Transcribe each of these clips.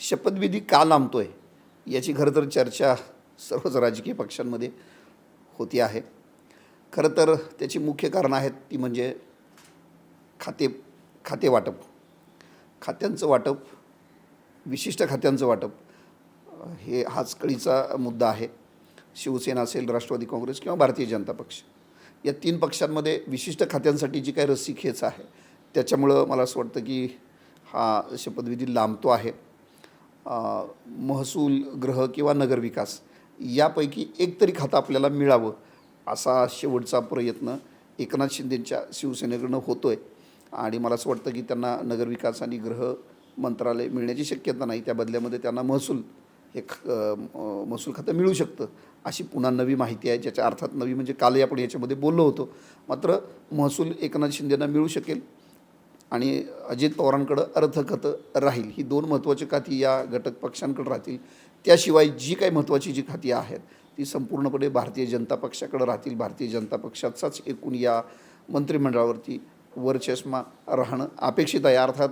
शपथविधी का लांबतोय याची खरं तर चर्चा सर्वच राजकीय पक्षांमध्ये होती आहे. खरं तर त्याची मुख्य कारणं आहेत ती म्हणजे खाते खाते वाटप. खात्यांचं वाटप विशिष्ट खात्यांचं वाटप हे हाच कळीचा मुद्दा आहे. शिवसेना असेल राष्ट्रवादी काँग्रेस किंवा भारतीय जनता पक्ष. या तीन पक्षांमध्ये विशिष्ट खात्यांसाठी जी काही रस्सीखेच आहे त्याच्यामुळं मला असं वाटतं की हा शपथविधी लांबतो आहे. महसूल ग्रह किंवा नगरविकास यापैकी एक तरी खातं आपल्याला मिळावं असा शेवटचा प्रयत्न एकनाथ शिंदेंच्या शिवसेनेकडनं होतो आहे आणि मला असं वाटतं की त्यांना नगरविकास आणि गृह मंत्रालय मिळण्याची शक्यता नाही. त्या बदल्यामध्ये त्यांना महसूल हे ख- म- महसूल खातं मिळू शकतं अशी पुन्हा नवी माहिती आहे ज्याच्या अर्थात नवी म्हणजे कालही आपण याच्यामध्ये बोललो होतो. मात्र महसूल एकनाथ शिंदेंना मिळू शकेल. आणि अजित पवारांकडं अर्थखातं राहील. ही दोन महत्त्वाची खाती या घटक पक्षांकडे राहतील. त्याशिवाय जी काही महत्त्वाची जी खाती आहेत ती संपूर्णपणे भारतीय जनता पक्षाकडे राहतील. भारतीय जनता पक्षाचाच एकूण या मंत्रिमंडळावरती वरचष्मा राहणं अपेक्षित आहे. अर्थात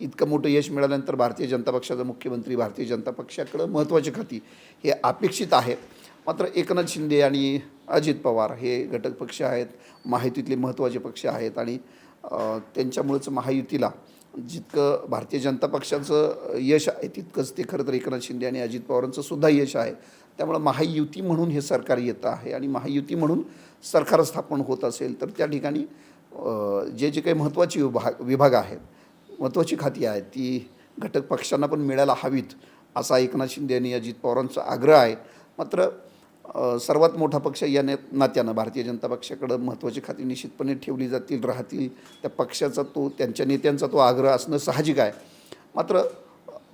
इतकं मोठं यश मिळाल्यानंतर भारतीय जनता पक्षाचा मुख्यमंत्री भारतीय जनता पक्षाकडं महत्त्वाची खाती हे अपेक्षित आहे मात्र एकनाथ शिंदे आणि अजित पवार हे घटक पक्ष आहेत महायुतीतले महत्त्वाचे पक्ष आहेत आणि त्यांच्यामुळेच त्यांच्यामुळंच महायुतीला जितकं भारतीय जनता पक्षाचं यश आहे तितकंच ते खरं तर एकनाथ शिंदे आणि अजित पवारांचं सुद्धा यश आहे. त्यामुळं महायुती म्हणून हे सरकार येतं आहे आणि महायुती म्हणून सरकार स्थापन होत असेल तर त्या ठिकाणी जे जे काही महत्त्वाची विभाग विभाग आहेत महत्त्वाची खाती आहेत ती घटक पक्षांना पण मिळायला हवीत असा एकनाथ शिंदे आणि अजित पवारांचा आग्रह आहे. मात्र सर्वात मोठा पक्ष या ने नात्यानं भारतीय जनता पक्षाकडं महत्त्वाची खाती निश्चितपणे ठेवली जातील राहतील. त्या पक्षाचा तो त्यांच्या नेत्यांचा तो आग्रह असणं साहजिक आहे. मात्र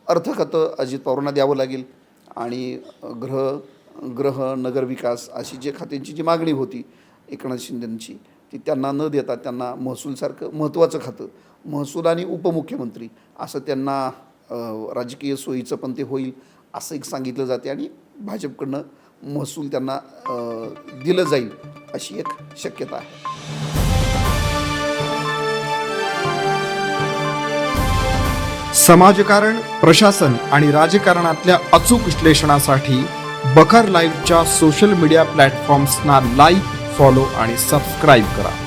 अर्थ खातं अजित पवारांना द्यावं लागेल आणि ग्रह ग्रह नगरविकास अशी जे खात्यांची जी मागणी होती एकनाथ शिंदेंची ती त्यांना न देता त्यांना महसूलसारखं महत्त्वाचं खातं महसूल आणि उपमुख्यमंत्री असं त्यांना राजकीय सोयीचं पण ते होईल असं एक सांगितलं जाते आणि भाजपकडनं महसूल त्यांना दिलं जाईल अशी एक शक्यता आहे. समाजकारण प्रशासन आणि राजकारणातल्या अचूक विश्लेषणासाठी बखर लाईव्हच्या सोशल मीडिया प्लॅटफॉर्म्सना लाईक फॉलो आणि सबस्क्राईब करा.